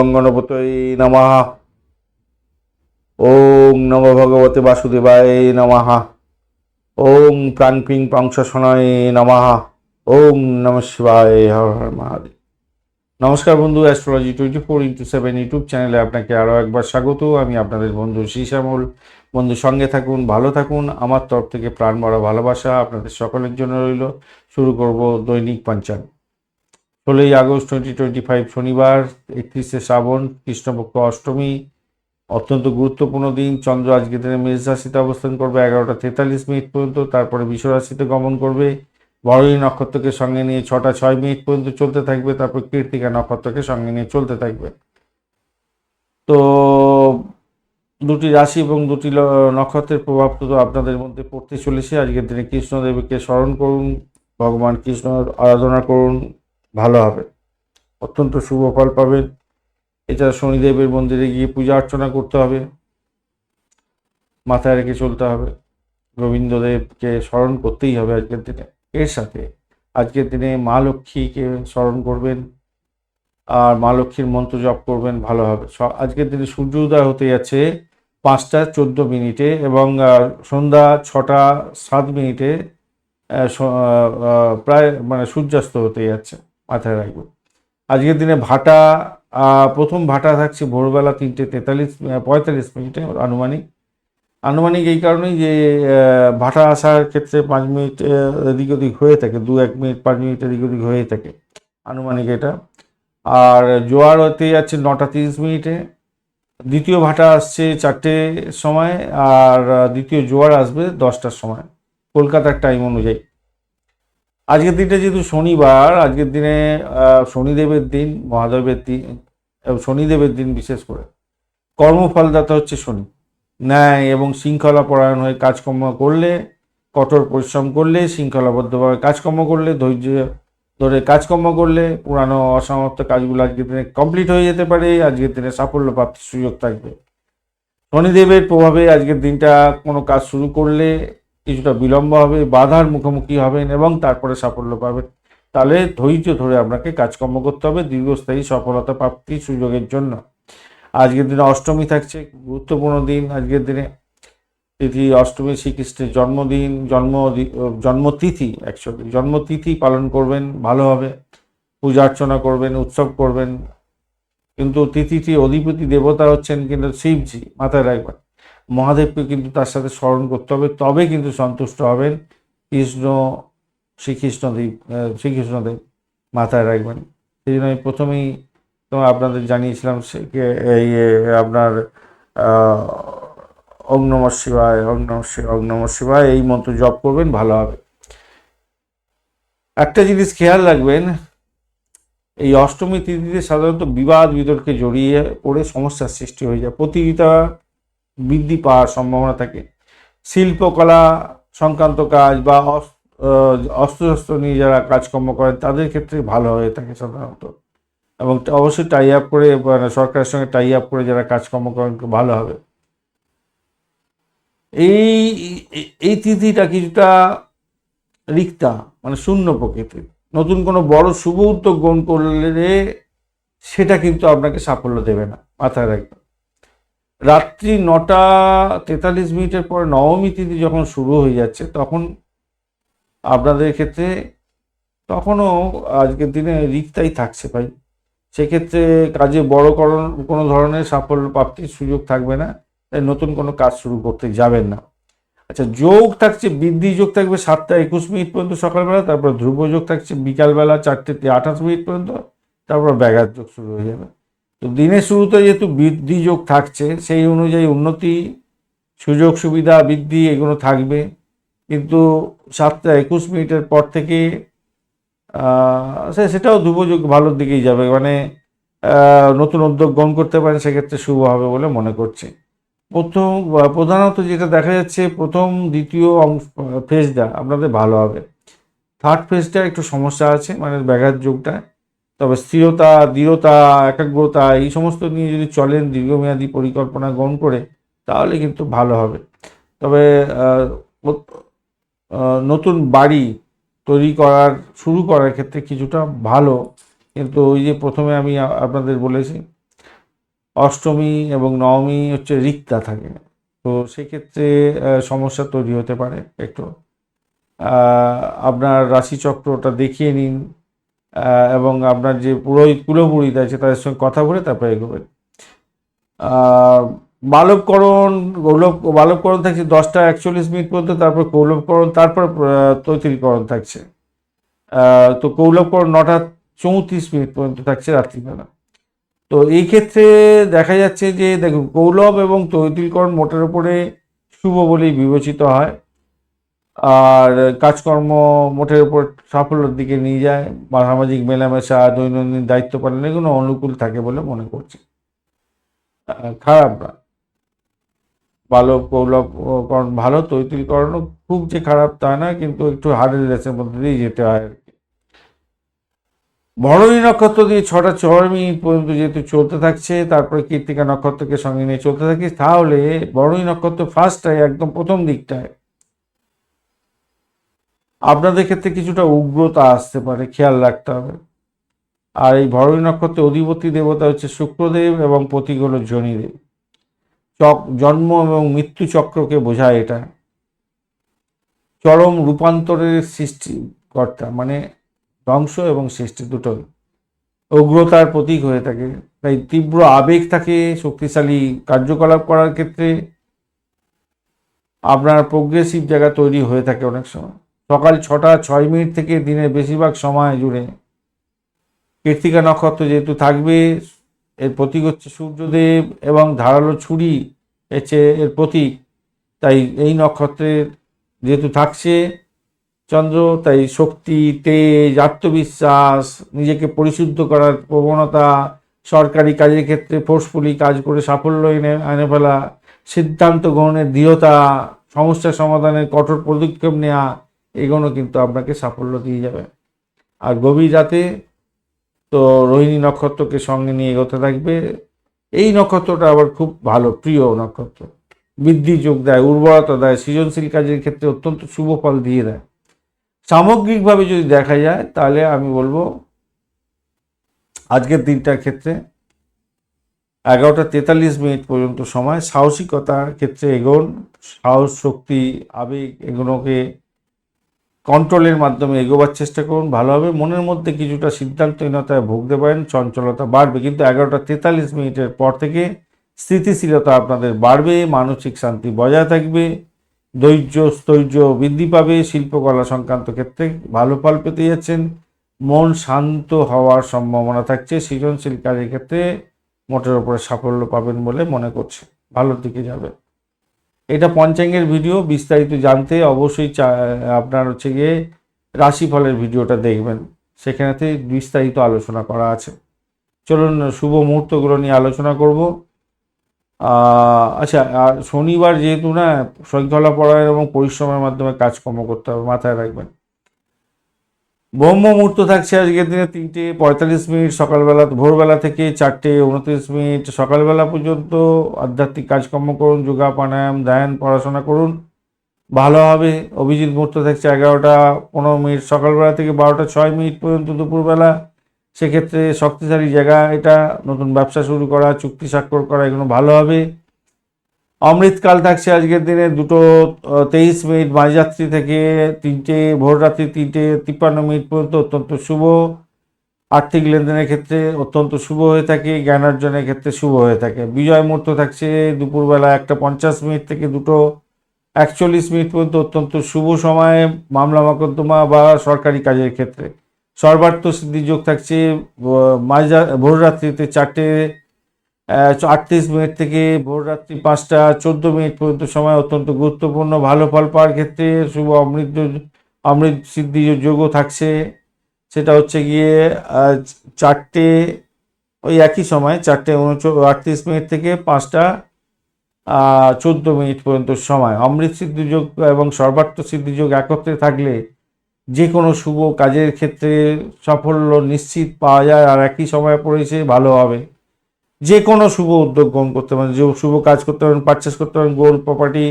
গঙ্গনপতয়ে নমঃ। ওং নম ভগবতে বাসুদেবায় নমঃ। ওং প্রাং পিং পাংশাসনায় নমঃ। ওং নম শিবায় হর হর মহাদেব। নমস্কার বন্ধু astrology twenty four into seven YouTube চ্যানেলে আপনাকে আরও একবার স্বাগত। আমি আপনাদের বন্ধু শ্রীশ্যামল। বন্ধু, সঙ্গে থাকুন, ভালো থাকুন। আমার তরফ থেকে প্রাণ ভরা ভালোবাসা আপনাদের সকলের জন্য রইল। শুরু করব দৈনিক পঞ্চাঙ্গ ষোলোই আগস্ট টোয়েন্টি টোয়েন্টি ফাইভ শনিবার, একত্রিশে শ্রাবণ, কৃষ্ণপক্ষ অষ্টমী, অত্যন্ত গুরুত্বপূর্ণ দিন। চন্দ্র আজকে দিনে মেষ রাশিতে অবস্থান করবে, এগারোটা তেতাল্লিশ মিনিট পর্যন্ত, তারপরে বিশ্ব রাশিতে গমন করবে। বড়ই নক্ষত্রকে সঙ্গে নিয়ে ছটা ছয় মিনিট পর্যন্ত চলতে থাকবে, তারপর কীর্তিকা নক্ষত্রকে সঙ্গে নিয়ে চলতে থাকবে। তো, দুটি রাশি এবং দুটি নক্ষত্রের প্রভাব তো আপনাদের মধ্যে পড়তে চলেছে। আজকের দিনে কৃষ্ণদেবকে স্মরণ করুন, ভগবান কৃষ্ণ আরাধনা করুন ভালো হবে। অত্যন্ত শুভ ফল পাবেন এছাড়া শনিদেবের মন্দিরে গিয়ে পূজা অর্চনা করতে হবে। মাথায় রেখে চলতে হবে। গোবিন্দদেবকে স্মরণ করতেই হবে আজকের দিনে। এর সাথে আজকের দিনে মা লক্ষ্মীকে স্মরণ করবেন আর মা লক্ষ্মীর মন্ত্র জপ করবেন, ভালো হবে। আজকের দিনে সূর্য উদয় হতে যাচ্ছে পাঁচটা চোদ্দ মিনিটে এবং সন্ধ্যা ছটা সাত মিনিটে প্রায় মানে সূর্যাস্ত হতে যাচ্ছে। মাথায় রাখবেন আজকের দিনে ভাটা প্রথম ভাটা থাকছে ভোরবেলা তিনটে তেতাল্লিশ পঁয়তাল্লিশ মিনিটে আনুমানিক। আনুমানিক এই কারণেই যে ভাটা আসার ক্ষেত্রে পাঁচ মিনিট এদিক ওদিক হয়ে থাকে, দু এক মিনিট, পাঁচ মিনিট এদিক ওদিক হয়ে থাকে আনুমানিক এটা। আর জোয়ার হতে যাচ্ছে নটা তিরিশ মিনিটে। দ্বিতীয় ভাটা আসছে চারটে সময়, আর দ্বিতীয় জোয়ার আসবে দশটার সময়। কলকাতার টাইম অনুযায়ী। আজকের দিনটা যেহেতু শনিবার, আজকের দিনে শনিদেবের দিন, মহাদেবের দিন, এবং শনিদেবের দিন বিশেষ করে। কর্মফলদাতা হচ্ছে শনি। ন্যায় এবং শৃঙ্খলা পরায়ণ হয়ে কাজকর্ম করলে, কঠোর পরিশ্রম করলে, শৃঙ্খলাবদ্ধভাবে কাজকর্ম করলে, ধৈর্য ধরে কাজকর্ম করলে, পুরানো অসমাপ্ত কাজগুলো আজকের দিনে কমপ্লিট হয়ে যেতে পারে, আজকের দিনে সাফল্য প্রাপ্তির সুযোগ থাকবে। শনিদেবের প্রভাবে আজকের দিনটা কোনো কাজ শুরু করলে কিছুটা বিলম্ব হবে, বাধার মুখোমুখি হবেন এবং তারপরে সাফল্য পাবেন। তাহলে ধৈর্য ধরে আপনাকে কাজকর্ম করতে হবে, দীর্ঘস্থায়ী সফলতা প্রাপ্তির সুযোগের জন্য। আজকের দিনে অষ্টমী থাকছে, গুরুত্বপূর্ণ দিন আজকের দিনে। তিথি অষ্টমী, শ্রীকৃষ্ণের জন্মদিন, জন্ম জন্মতিথি অ্যাকচুয়ালি জন্মতিথি পালন করবেন, ভালো হবে। পূজা অর্চনা করবেন, উৎসব করবেন। কিন্তু তিথিটি অধিপতি দেবতা হচ্ছেন কিন্তু শিবজি, মাথায় রাখবেন। মহাদেবকে কিন্তু তার সাথে স্মরণ করতে হবে তবে কিন্তু সন্তুষ্ট হবেন কৃষ্ণ শ্রীকৃষ্ণদেব শ্রীকৃষ্ণদেব মাথায় রাখবেন। সেই জন্য আমি প্রথমেই তো আপনাদের জানিয়েছিলাম এই আপনার আহ, ওং নম শিবায় শিবায় নম শিবায় এই মন্ত্র জপ করবেন ভালো হবে। একটা জিনিস খেয়াল রাখবেন এই অষ্টমী তিথিতে সাধারণত বিবাদ বিতর্কে জড়িয়ে পড়ে সমস্যার সৃষ্টি হয়ে যায়। প্রতিযোগিতা বৃদ্ধি পাওয়ার সম্ভাবনা থাকে। শিল্পকলা সংক্রান্ত কাজ বা অস্ত্রশস্ত্র নিয়ে যারা কাজকর্ম করেন, তাদের ক্ষেত্রে ভালো হয়ে থাকে সাধারণত। এবং অবশ্যই টাই আপ করে মানে সরকারের সঙ্গে টাই আপ করে যারা কাজকর্ম করেন, ভালো হবে। এই, এই- তিথিটা কিছুটা রিক্তা মানে শূন্য প্রকৃতির। নতুন কোনো বড় শুভ উদ্যোগ গ্রহণ করলে সেটা কিন্তু আপনাকে সাফল্য দেবে না, মাথায় রাখবেন। রাত্রি নটা তেতাল্লিশ মিনিটের পর নবমী তিথি যখন শুরু হয়ে যাচ্ছে, তখন আপনাদের ক্ষেত্রে তখনও আজকের দিনে রিক্তাই থাকছে ভাই। সেক্ষেত্রে কাজে বড় কোনো ধরনের সাফল্য প্রাপ্তির সুযোগ থাকবে না, তাই নতুন কোনো কাজ শুরু করতে যাবেন না। আচ্ছা যোগ থাকছে, বৃদ্ধি যোগ থাকবে সাতটা একুশ মিনিট পর্যন্ত সকালবেলা, তারপর ধ্রুব যোগ থাকছে বিকালবেলা চারটে আঠাশ মিনিট পর্যন্ত, তারপর ব্যাঘাত যোগ শুরু হয়ে যাবে। তো দিনের শুরুতে যেহেতু বৃদ্ধি যোগ থাকছে, সেই অনুযায়ী উন্নতি, সুযোগ সুবিধা, বৃদ্ধি এগুলো থাকবে। কিন্তু সাতটা একুশ মিনিটের পর থেকে সে- সেটাও ধ্রুবযোগ ভালোর দিকেই যাবে। মানে নতুন উদ্যোগ গ্রহণ করতে পারেন, সেক্ষেত্রে শুভ হবে বলে মনে করছি। প্রথম, প্রধানত যেটা দেখা যাচ্ছে, প্রথম, দ্বিতীয় অংশ, ফেজটা আপনাদের ভালো হবে। থার্ড ফেজটা একটু সমস্যা আছে মানে ব্যাঘাত যোগটা। তবে স্থিরতা, দৃঢ়তা, একাগ্রতা, এই সমস্ত নিয়ে যদি চলেন দীর্ঘমেয়াদী পরিকল্পনা গ্রহণ করে, তাহলে কিন্তু ভালো হবে। তবে নতুন বাড়ি তৈরি করার, শুরু করার ক্ষেত্রে কিছুটা ভালো। কিন্তু ওই যে প্রথমে আমি আপনাদের বলেছি, অষ্টমী এবং নবমী হচ্ছে রিক্তা থাকে। তো সেক্ষেত্রে সমস্যা তৈরি হতে পারে একটু। আপনার রাশিচক্রটা দেখিয়ে নিন। এবং আপনার যে পুরোহিত কুলপুরোহিত আছে, তাদের সঙ্গে কথা বলে তারপরে এগোবেন বালবকরণ গৌলভ বালবকরণ থাকছে দশটা একচল্লিশ মিনিট পর্যন্ত, তারপর কৌলভকরণ তারপর তৈতিলকরণ থাকছে। তো কৌলভকরণ নটা চৌত্রিশ মিনিট পর্যন্ত থাকছে রাত্রিবেলা। তো এই ক্ষেত্রে দেখা যাচ্ছে যে, দেখুন কৌলভ এবং তৈতিলকরণ মোটের উপরে শুভ বলেই বিবেচিত হয়। আর কাজকর্ম মোটের উপর সাফল্যের দিকে নিয়ে যায়, বা সামাজিক মেলামেশা, দৈনন্দিন দায়িত্ব পালন, এগুলো অনুকূল থাকে বলে মনে করছি। খারাপ না। বালব কৌলভকরণ ভালো তৈতিলকরণও খুব যে খারাপ তা না, কিন্তু একটু হার্ডের লেসের মধ্যে দিয়ে যেতে হয় আর কি। ভরণী নক্ষত্র দিয়ে ছটা মিনিট পর্যন্ত যেহেতু চলতে থাকছে, তারপরে কীর্তিকা নক্ষত্রকে সঙ্গে নিয়ে চলতে থাকি তাহলে ভরণী নক্ষত্র ফার্স্টটায় একদম প্রথম দিকটায়। আপনাদের ক্ষেত্রে কিছুটা উগ্রতা আসতে পারে, খেয়াল রাখতে হবে। আর এই ভরণী নক্ষত্রের অধিপতি দেবতা হচ্ছে শুক্রদেব এবং প্রতীক হলো জনিদেব। চক, জন্ম এবং মৃত্যু চক্রকে বোঝায় এটা। চরম রূপান্তরের সৃষ্টিকর্তা মানে ধ্বংস এবং সৃষ্টি দুটোই। উগ্রতার প্রতীক হয়ে থাকে। তাই তীব্র আবেগ থাকে শক্তিশালী কার্যকলাপ করার ক্ষেত্রে। আপনার প্রোগ্রেসিভ জায়গা তৈরি হয়ে থাকে অনেক সময়। সকাল ছটা, ছয় মিনিট থেকে দিনের বেশিরভাগ সময় জুড়ে। কৃত্তিকা নক্ষত্র যেহেতু থাকবে, এর প্রতীক হচ্ছে সূর্যদেব এবং ধারালো ছুরি হচ্ছে এর প্রতীক। তাই এই নক্ষত্রের যেহেতু থাকছে চন্দ্র, তাই শক্তি, তেজ, আত্মবিশ্বাস, নিজেকে পরিশুদ্ধ করার প্রবণতা, সরকারি কাজের ক্ষেত্রে ফোর্সফুলি কাজ করে সাফল্য এনে এনে ফেলা, সিদ্ধান্ত গ্রহণের দৃঢ়তা, সমস্যা সমাধানের কঠোর পদক্ষেপ নেওয়া এগুলো কিন্তু আপনাকে সাফল্য দিয়ে যাবে। আর গভীর রাতে তো রোহিণী নক্ষত্রকে সঙ্গে নিয়ে এগোতে থাকবে। এই নক্ষত্রটা আবার খুব ভালো, প্রিয় নক্ষত্র। বৃদ্ধি যোগ দেয়, উর্বরতা দেয়, সৃজনশীল কাজের ক্ষেত্রে অত্যন্ত শুভ ফল দিয়ে দেয়। সামগ্রিকভাবে যদি দেখা যায়, তাহলে আমি বলব আজকের দিনটার ক্ষেত্রে এগারোটা তেতাল্লিশ মিনিট পর্যন্ত সময়, সাহসিকতার ক্ষেত্রে এগোন, সাহস, শক্তি, আবেগ এগুলোকে কন্ট্রোলের মাধ্যমে এগোবার চেষ্টা করুন ভালোভাবে মনের মধ্যে কিছুটা সিদ্ধান্তহীনতায় ভুগতে পারেন, চঞ্চলতা বাড়বে। কিন্তু এগারোটা তেতাল্লিশ মিনিটের পর থেকে স্থিতিশীলতা আপনাদের বাড়বে, মানসিক শান্তি বজায় থাকবে, ধৈর্য, স্থৈর্য বৃদ্ধি পাবে, শিল্পকলা সংক্রান্ত ক্ষেত্রে ভালো ফল পেতে যাচ্ছেন। মন শান্ত হওয়ার সম্ভাবনা থাকছে। সৃজনশীল কাজের ক্ষেত্রে মোটের উপরে সাফল্য পাবেন বলে মনে করছে। ভালোর দিকে যাবে এটা পঞ্চাঙ্গের ভিডিও, বিস্তারিত জানতে অবশ্যই আপনার হচ্ছে গিয়ে রাশিফলের ভিডিওটা দেখবেন। সেখানেতে বিস্তারিত আলোচনা করা আছে। চলুন শুভ মুহূর্তগুলো নিয়ে আলোচনা করব। আচ্ছা আর শনিবার যেহেতু না, শৃঙ্খলা পড়ায় এবং পরিশ্রমের মাধ্যমে কাজকর্ম করতে হবে, মাথায় রাখবেন। ব্রহ্ম মুহূর্ত থাকছে আজকের দিনে তিনটে পঁয়তাল্লিশ মিনিট সকালবেলা, ভোরবেলা থেকে চারটে উনত্রিশ মিনিট সকালবেলা পর্যন্ত। আধ্যাত্মিক কাজকর্ম করুন, যোগা, প্রাণায়াম, ধ্যান, পড়াশোনা করুন। ভালো হবে। অভিজিৎ মুহূর্ত থাকছে এগারোটা পনেরো মিনিট সকালবেলা থেকে বারোটা ছয় মিনিট পর্যন্ত দুপুরবেলা। সেক্ষেত্রে শক্তিশালী জায়গা এটা। নতুন ব্যবসা শুরু করা, চুক্তি স্বাক্ষর করা, এগুলো ভালো হবে। অমৃতকাল থাকছে আজকের দিনে, দুটো তেইশ মিনিট মাঝরাত্রি থেকে তিনটে, ভোররাত্রি তিনটে, তিপ্পান্ন মিনিট পর্যন্ত অত্যন্ত শুভ। আর্থিক লেনদেনের ক্ষেত্রে অত্যন্ত শুভ হয়ে থাকে, জ্ঞান অর্জনের ক্ষেত্রে শুভ হয়ে থাকে। বিজয় মুহূর্ত থাকছে দুপুরবেলা একটা পঞ্চাশ মিনিট থেকে দুটো একচল্লিশ মিনিট পর্যন্ত অত্যন্ত শুভ সময়ে মামলা মকদ্দমা বা সরকারি কাজের ক্ষেত্রে। সর্বার্থ সিদ্ধি যোগ থাকছে মাঝরা ভোররাত্রিতে চারটে আটত্রিশ মিনিট থেকে ভোর রাত্রি পাঁচটা, চোদ্দ মিনিট পর্যন্ত সময় অত্যন্ত গুরুত্বপূর্ণ, ভালো ফল পাওয়ার ক্ষেত্রে শুভ অমৃত অমৃত সিদ্ধি যোগও থাকছে। সেটা হচ্ছে গিয়ে চারটে, ওই একই সময় চারটে আটত্রিশ মিনিট থেকে পাঁচটা চোদ্দ মিনিট পর্যন্ত সময়। অমৃত সিদ্ধিযোগ এবং সর্বার্থ সিদ্ধিযোগ একত্রে থাকলে যে কোনো শুভ কাজের ক্ষেত্রে সাফল্য নিশ্চিত পাওয়া যায়, আর একই সময় পড়েছে ভালো হবে। যে কোনো শুভ উদ্যোগ গ্রহণ করতে পারেন, যে শুভ কাজ করতে পারেন পারচেস করতে পারেন গোল্ড প্রপার্টি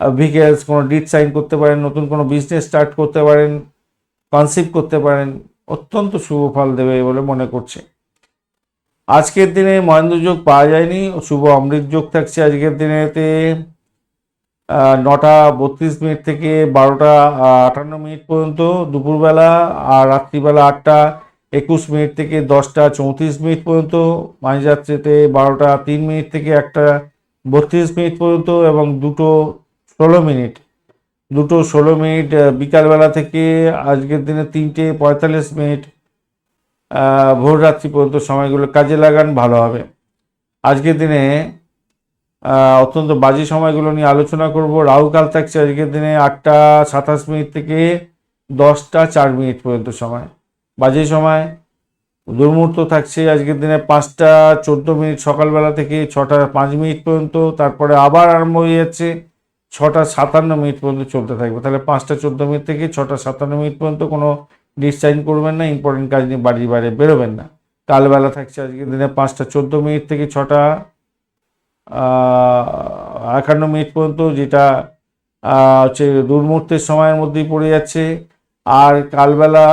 ভিকেলস কোনো ডিট সাইন করতে পারেন, নতুন কোনো বিজনেস স্টার্ট করতে পারেন কনসিভ করতে পারেন, অত্যন্ত শুভ ফল দেবে বলে মনে করছে। আজকের দিনে মহেন্দ্র যোগ পাওয়া যায়নি, শুভ অমৃত যোগ থাকছে আজকের দিনেতে নটা বত্রিশ মিনিট থেকে বারোটা আটান্ন মিনিট পর্যন্ত, দুপুরবেলা আর রাত্রিবেলা আটটা একুশ মিনিট থেকে দশটা চৌত্রিশ মিনিট পর্যন্ত, মাঝরাত্রিতে বারোটা তিন মিনিট থেকে একটা বত্রিশ মিনিট পর্যন্ত এবং দুটো ষোলো মিনিট। দুটো ষোলো মিনিট বিকালবেলা থেকে আজকের দিনে তিনটে পঁয়তাল্লিশ মিনিট ভোর রাত্রি পর্যন্ত সময়গুলো কাজে লাগান, ভালো হবে। আজকের দিনে অত্যন্ত বাজে সময়গুলো নিয়ে আলোচনা করব। রাহুকাল থাকছে আজকের দিনে আটটা সাতাশ মিনিট থেকে দশটা চার মিনিট পর্যন্ত সময়। বাজে সময়, দুর্মুহূর্ত থাকছে। আজকের দিনে পাঁচটা চোদ্দ মিনিট, সকালবেলা থেকে ছটা পাঁচ মিনিট পর্যন্ত, তারপরে আবার আরম্ভ হয়ে যাচ্ছে ছটা সাতান্ন মিনিট পর্যন্ত চলতে থাকবে। তাহলে পাঁচটা চোদ্দ মিনিট থেকে ছটা সাতান্ন মিনিট পর্যন্ত কোনো ডিসচাইন করবেন না, ইম্পর্টেন্ট কাজ নিয়ে বাড়ির বাইরে বেরোবেন না। কালবেলা থাকছে আজকের দিনে পাঁচটা চোদ্দ মিনিট থেকে ছটা একান্ন মিনিট পর্যন্ত, যেটা হচ্ছে দুর্মুহূর্তের সময়ের মধ্যেই পড়ে যাচ্ছে। আর কালবেলা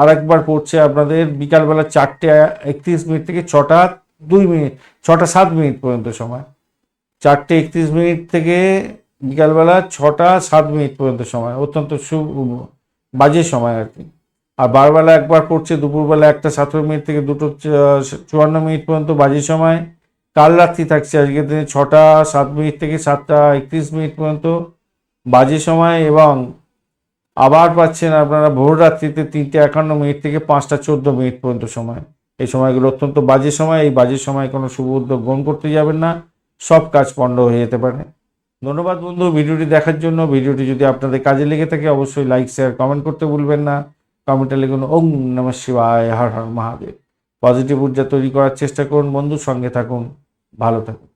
আর একবার পড়ছে আপনাদের, বিকালবেলা চারটে একত্রিশ মিনিট থেকে ছটা দুই মিনিট, ছটা সাত মিনিট পর্যন্ত সময়। চারটে একত্রিশ মিনিট থেকে বিকালবেলা ছটা সাত মিনিট পর্যন্ত সময়, অত্যন্ত সু বাজে সময় আর কি। আর বারবেলা একবার পড়ছে, দুপুরবেলা একটা সতেরো মিনিট থেকে দুটো চুয়ান্ন মিনিট পর্যন্ত বাজে সময়। কাল রাত্রি থাকছে আজকের দিনে ছটা সাত মিনিট থেকে সাতটা একত্রিশ মিনিট পর্যন্ত বাজে সময় এবং আবার পাচ্ছেন আপনারা ভোর রাত্রিতে তিনটে একান্ন মিনিট থেকে পাঁচটা চোদ্দ মিনিট পর্যন্ত সময়। এই সময়গুলো অত্যন্ত বাজে সময়, এই বাজে সময় কোনো শুভ উদ্যোগ গ্রহণ করতে যাবেন না। সব কাজ পণ্ড হয়ে যেতে পারে। ধন্যবাদ বন্ধু, ভিডিওটি দেখার জন্য। ভিডিওটি যদি আপনাদের কাজে লেগে থাকে, অবশ্যই লাইক, শেয়ার, কমেন্ট করতে ভুলবেন না। কমেন্টে লিখুন, ওম নম শিবায়, হর হর মহাদেব। পজিটিভ ঊর্জা তৈরি করার চেষ্টা করুন। বন্ধু সঙ্গে থাকুন। ভালো থাকুন।